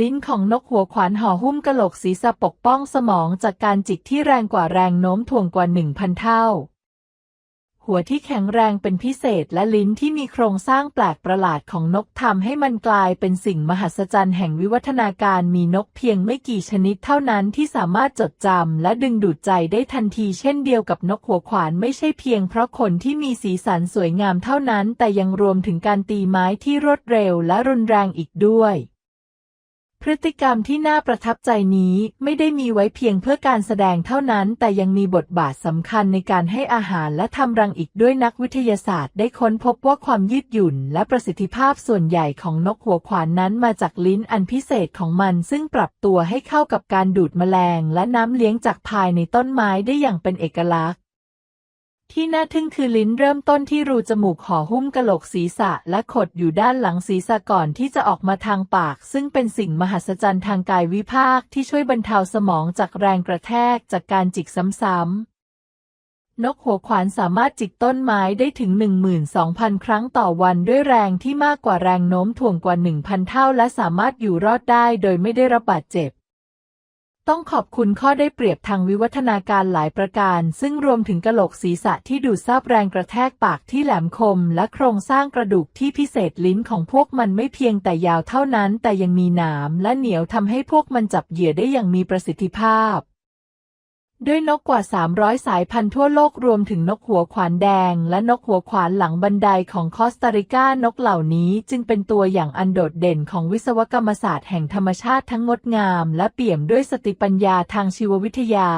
ลิ้นของนกหัวขวานห่อหุ้มกะโหลกศีรษะปกป้องสมองจากการจิกที่แรงกว่าแรงโน้มถ่วงกว่าหนึ่งพันเท่า หัวที่แข็งแรงเป็นพิเศษและลิ้นที่มีโครงสร้างแปลกประหลาดของนกทำให้มันกลายเป็นสิ่งมหัศจรรย์แห่งวิวัฒนาการมีนกเพียงไม่กี่ชนิดเท่านั้นที่สามารถจดจำและดึงดูดใจได้ทันทีเช่นเดียวกับนกหัวขวานไม่ใช่เพียงเพราะขนที่มีสีสันสวยงามเท่านั้น แต่ยังรวมถึงการตีไม้ที่รวดเร็วและรุนแรงอีกด้วย พฤติกรรมที่น่าประทับใจนี้ไม่ได้มีไว้เพียงเพื่อการแสดงเท่านั้น แต่ยังมีบทบาทสำคัญในการให้อาหารและทำรังอีกด้วยนักวิทยาศาสตร์ ได้ค้นพบว่าความยืดหยุ่น และประสิทธิภาพส่วนใหญ่ของนกหัวขวานนั้นมาจากลิ้นอันพิเศษของมัน ซึ่งปรับตัวให้เข้ากับการดูดแมลง และน้ำเลี้ยงจากภายในต้นไม้ได้อย่างเป็นเอกลักษณ์ ที่น่าทึ่งคือลิ้นเริ่มต้นที่รูจมูกห่อหุ้มกะโหลกศีรษะและขดอยู่ด้านหลังศีรษะก่อนที่จะออกมาทางปาก ซึ่งเป็นสิ่งมหัศจรรย์ทางกายวิภาคที่ช่วยบรรเทาสมองจากแรงกระแทกจากการจิกซ้ำๆ นกหัวขวานสามารถจิกต้นไม้ได้ถึง 12,000 ครั้งต่อวันด้วยแรงที่มากกว่าแรงโน้มถ่วงกว่า 1,000 เท่า และสามารถอยู่รอดได้โดยไม่ได้รับบาดเจ็บ ต้องขอบคุณข้อได้เปรียบทางวิวัฒนาการหลายประการ ซึ่งรวมถึงกะโหลกศีรษะที่ดูดซาบแรงกระแทกปากที่แหลมคม และโครงสร้างกระดูกที่พิเศษลิ้นของพวกมันไม่เพียงแต่ยาวเท่านั้น แต่ยังมีหนามและเหนียวทำให้พวกมันจับเหยื่อได้อย่างมีประสิทธิภาพ ด้วยนกกว่า 300 สายพันธุ์ทั่วโลกรวมถึงนกหัวขวานแดง และนกหัวขวานหลังบันไดของคอสตาริกานกเหล่านี้จึงเป็นตัวอย่างอันโดดเด่นของวิศวกรรมศาสตร์แห่งธรรมชาติทั้งงดงาม และเปี่ยมด้วยสติปัญญาทางชีววิทยา